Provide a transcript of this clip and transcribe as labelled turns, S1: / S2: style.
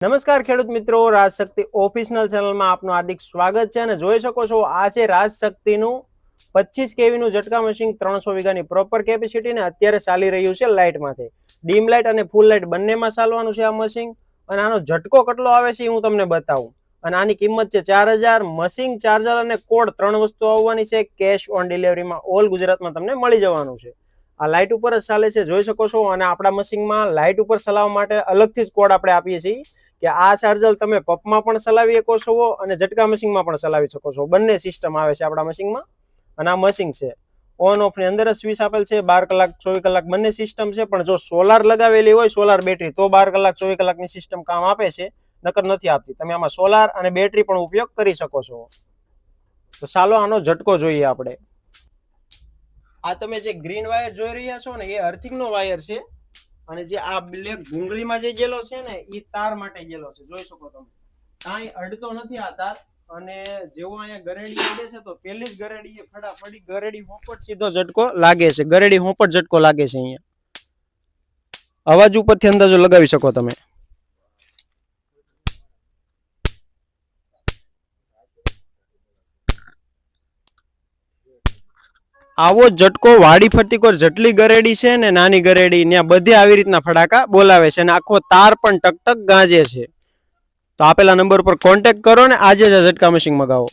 S1: નમસ્કાર ખેડૂત મિત્રો રાજશક્તિ ઓફિશનલ ચેનલમાં આપનું હાર્દિક સ્વાગત છે અને જોઈ શકો છો, આ છે રાજશક્તિનું પચીસ કેવીનું ઝટકા મશીન ત્રણસો વીઘાની પ્રોપર કેપેસિટી ને અત્યારે ચાલી રહ્યું છે લાઇટમાંથી ડીમ લાઇટ અને ફૂલ લાઇટ બંનેમાં ચાલવાનું છે આ મશીન અને આનો ઝટકો કેટલો આવે છે એ હું તમને બતાવું. અને આની કિંમત છે ચાર હજાર. મશીન ચાર્જર અને કોડ ત્રણ વસ્તુ આવવાની છે કેશ ઓન ડિલિવરીમાં ઓલ ગુજરાતમાં તમને મળી જવાનું છે. આ લાઇટ ઉપર જ ચાલે છે, જોઈ શકો છો. અને આપણા મશીનમાં લાઇટ ઉપર ચલાવવા માટે અલગથી જ કોડ આપણે આપીએ છીએ. કે આ ચાર્જર તમે પપમાં પણ ચલાવી શકો છો અને ઝટકા મશીનમાં પણ ચલાવી શકો છો. બંને સિસ્ટમ આવે છે આપણા મશીનમાં અને આ મશીન છે. ઓન ઓફની અંદર જ સ્વિચ આપેલ છે, બાર કલાક, ચોવીસ કલાક બંને સિસ્ટમ છે, પણ જો સોલાર લગાવેલી હોય સોલાર બેટરી તો બાર કલાક, ચોવીસ કલાકની સિસ્ટમ કામ આપે છે, નકર નથી આપતી. તમે આમાં સોલાર અને બેટરી પણ ઉપયોગ કરી શકો છો. તો ચાલો આનો ઝટકો જોઈએ આપણે. આ તમે જે ગ્રીન વાયર જોઈ રહ્યા છો ને, એ અર્થિંગનો વાયર છે. અને જે આ બ્લેક ગુંગળીમાં જે ગેલો છે ને એ તાર માટે ગેલો છે. જોઈ શકો તમે. કાંઈ અડતો નથી આ તાર. અને જેવો અહીંયા ગરેડી અડે છે, તો પેલી જ ગરેડી એ ફટાફટી ગરેડી હોપટ સીધો ઝટકો લાગે છે. ગરેડી હોપટ ઝટકો લાગે છે અહીંયા. અવાજ ઉપરથી અંદાજો લગાવી શકો તમે. આવો ઝટકો, વાડી ફટીકોર જેટલી ગરેડી છે ને નાની ગરેડી ત્યાં બધી આવી રીતના ફટાકા બોલાવે છે અને આખો તાર પણ ટક ટક ગાજે છે. તો આપેલા નંબર પર કોન્ટેક્ટ કરો ને આજે જ ઝટકા મશીન મગાવો.